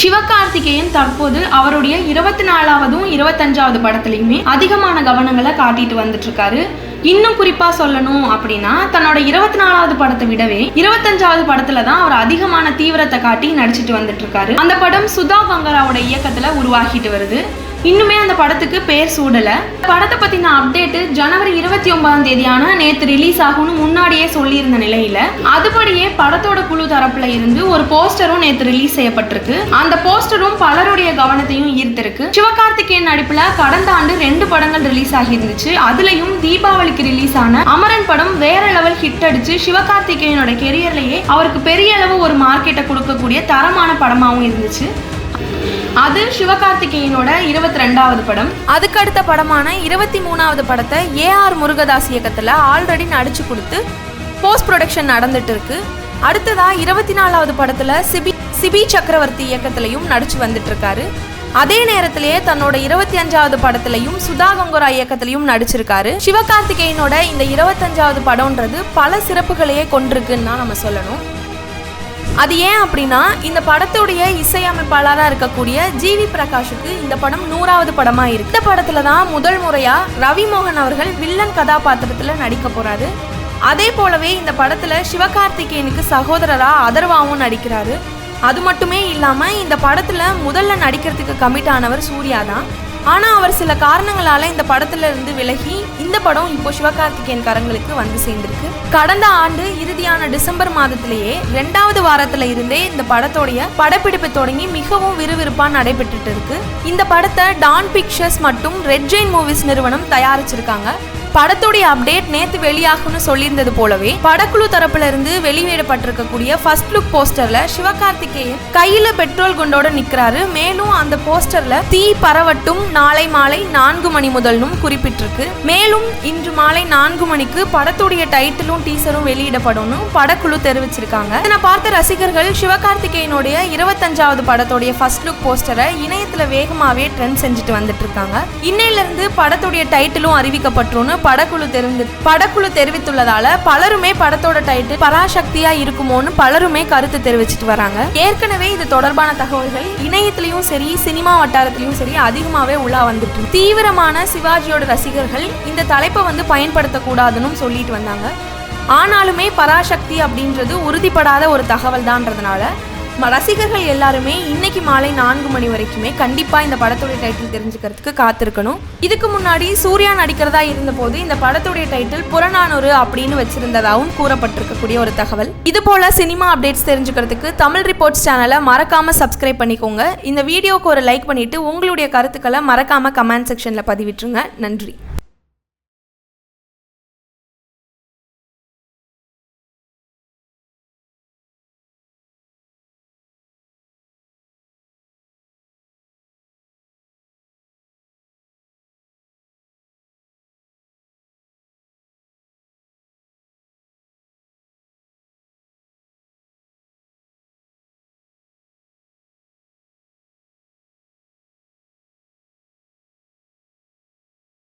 சிவகார்த்திகேயன் தற்போது அவருடைய இருபத்தி நாலாவதும் இருபத்தஞ்சாவது படத்துலையுமே அதிகமான கவனங்களை காட்டிட்டு வந்துட்டு இருக்காரு இன்னும் குறிப்பா சொல்லணும் அப்படின்னா தன்னோட இருபத்தி நாலாவது படத்தை விடவே இருபத்தஞ்சாவது படத்துல தான் அவர் அதிகமான தீவிரத்தை காட்டி நடிச்சிட்டு வந்துட்டு இருக்காரு அந்த படம் சுதா கங்கராவோட இயக்கத்துல உருவாகிட்டு வருது. இன்னுமே அந்த படத்துக்கு பேர் சூடல. படத்தை பத்தின அப்டேட்டு ஜனவரி இருபத்தி ஒன்பதாம் தேதியான நேத்து ரிலீஸ் ஆகும்னு முன்னாடியே சொல்லியிருந்த நிலையில அதுபடியே படத்தோட குழு தரப்புல இருந்து ஒரு போஸ்டரும் நேத்து ரிலீஸ் செய்யப்பட்டிருக்கு. அந்த போஸ்டரும் பலருடைய கவனத்தையும் ஈர்த்திருக்கு. சிவகார்த்திகேயன் நடிப்புல கடந்த ஆண்டு ரெண்டு படங்கள் ரிலீஸ் ஆகியிருந்துச்சு. அதுலயும் தீபாவளிக்கு ரிலீஸ் ஆன அமரன் படம் வேற லெவல் ஹிட் அடிச்சு சிவகார்த்திகேயனோட கெரியர்லயே அவருக்கு பெரிய அளவு ஒரு மார்க்கெட்டை கொடுக்கக்கூடிய தரமான படமாகவும் இருந்துச்சு. அது சிவகார்த்திகேயனோட இருபத்தி ரெண்டாவது படம். அதுக்கு அடுத்த படமான இருபத்தி மூணாவது படத்தை ஏஆர் முருகதாஸ் இயக்கத்தில் ஆல்ரெடி நடிச்சு கொடுத்து போஸ்ட் ப்ரொடக்ஷன் நடந்துட்டு இருக்கு. அடுத்ததா இருபத்தி நாலாவது படத்துல சிபி சிபி சக்கரவர்த்தி இயக்கத்திலையும் நடிச்சு வந்துட்டு இருக்காரு. அதே நேரத்திலேயே தன்னோட இருபத்தி அஞ்சாவது படத்திலையும் சுதா கங்கரா இயக்கத்திலையும் நடிச்சிருக்காரு. சிவகார்த்திகேயனோட இந்த இருபத்தஞ்சாவது படம்ன்றது பல சிறப்புகளையே கொண்டிருக்குன்னு தான் நம்ம சொல்லணும். அது ஏன் அப்படின்னா இந்த படத்துடைய இசையமைப்பாளராக இருக்கக்கூடிய ஜிவி பிரகாஷுக்கு இந்த படம் நூறாவது படமா இருக்கு. இந்த படத்துல தான் முதல் முறையா ரவி மோகன் அவர்கள் வில்லன் கதாபாத்திரத்துல நடிக்க போறாரு. அதே போலவே இந்த படத்துல சிவகார்த்திகேயனுக்கு சகோதரரா அதர்வாவும் நடிக்கிறாரு. அது மட்டுமே இல்லாம இந்த படத்துல முதல்ல நடிக்கிறதுக்கு கமிட் ஆனவர் சூர்யா தான். ஆனால் அவர் சில காரணங்களால இந்த படத்துல இருந்து விலகி இந்த படம் இப்போ சிவகார்த்திகேயன் கரங்களுக்கு வந்து சேர்ந்திருக்கு. கடந்த ஆண்டு இறுதியான டிசம்பர் மாதத்திலேயே ரெண்டாவது வாரத்துல இருந்தே இந்த படத்தோடைய படப்பிடிப்பு தொடங்கி மிகவும் விறுவிறுப்பா நடைபெற்றுட்டு இருக்கு. இந்த படத்தை டான் பிக்சர்ஸ் மற்றும் ரெட் ஜெயின் மூவிஸ் நிறுவனம் தயாரிச்சிருக்காங்க. படத்துடைய அப்டேட் நேத்து வெளியாகும்னு சொல்லியிருந்தது போலவே படக்குழு தரப்புல இருந்து வெளியிடப்பட்டிருக்கக்கூடிய ஃபர்ஸ்ட் லுக் போஸ்டர்ல சிவகார்த்திகேயன் கையில பெட்ரோல் குண்டோட நிக்கிறாரு. மேலும் அந்த போஸ்டர்ல தீ பரவட்டும் நாளை மாலை நான்கு மணி முதல்னும் குறிப்பிட்டிருக்கு. மேலும் இன்று மாலை நான்கு மணிக்கு படத்துடைய டைட்டிலும் டீசரும் வெளியிடப்படும் படக்குழு தெரிவிச்சிருக்காங்க. இதனை பார்த்த ரசிகர்கள் சிவகார்த்திகேயனுடைய இருபத்தஞ்சாவது படத்துடைய ஃபர்ஸ்ட் லுக் போஸ்டரை இணையத்துல வேகமாவே ட்ரெண்ட் செஞ்சுட்டு வந்துட்டு இருக்காங்க. இன்னையில இருந்து படத்துடைய டைட்டிலும் அறிவிக்கப்பட்டோன்னு படக்குழு தெரிந்து படக்குழு தெரிவித்துள்ளதால பலருமே படத்தோட டைட்டில் பராசக்தியா இருக்குமோன்னு பலருமே கருத்து தெரிவிச்சிட்டு வராங்க. ஏற்கனவே இது தொடர்பான தகவல்கள் இணையத்திலையும் சரி சினிமா வட்டாரத்திலையும் சரி அதிகமாவே உலா வந்துட்டு தீவிரமான சிவாஜியோட ரசிகர்கள் இந்த தலைப்பை வந்து பயன்படுத்தக்கூடாதுன்னு சொல்லிட்டு வந்தாங்க. ஆனாலுமே பராசக்தி அப்படின்றது உறுதிப்படாத ஒரு தகவல் தான்றதுனால ரசிகர்கள் எல்லாருமே இன்னைக்கு மாலை நான்கு மணி வரைக்குமே கண்டிப்பா இந்த படத்துடைய டைட்டில் தெரிஞ்சுக்கிறதுக்கு காத்திருக்கணும். இதுக்கு முன்னாடி சூர்யா நடிக்கிறதா இருந்தபோது இந்த படத்துடைய டைட்டில் புறநானூறு அப்படின்னு வச்சிருந்ததாகவும் கூறப்பட்டிருக்கக்கூடிய ஒரு தகவல். இது போல சினிமா அப்டேட்ஸ் தெரிஞ்சுக்கிறதுக்கு தமிழ் ரிப்போர்ட்ஸ் சேனலை மறக்காம சப்ஸ்கிரைப் பண்ணிக்கோங்க. இந்த வீடியோக்கு ஒரு லைக் பண்ணிட்டு உங்களுடைய கருத்துக்களை மறக்காம கமெண்ட் செக்ஷன்ல பதிவிட்டுருங்க. நன்றி.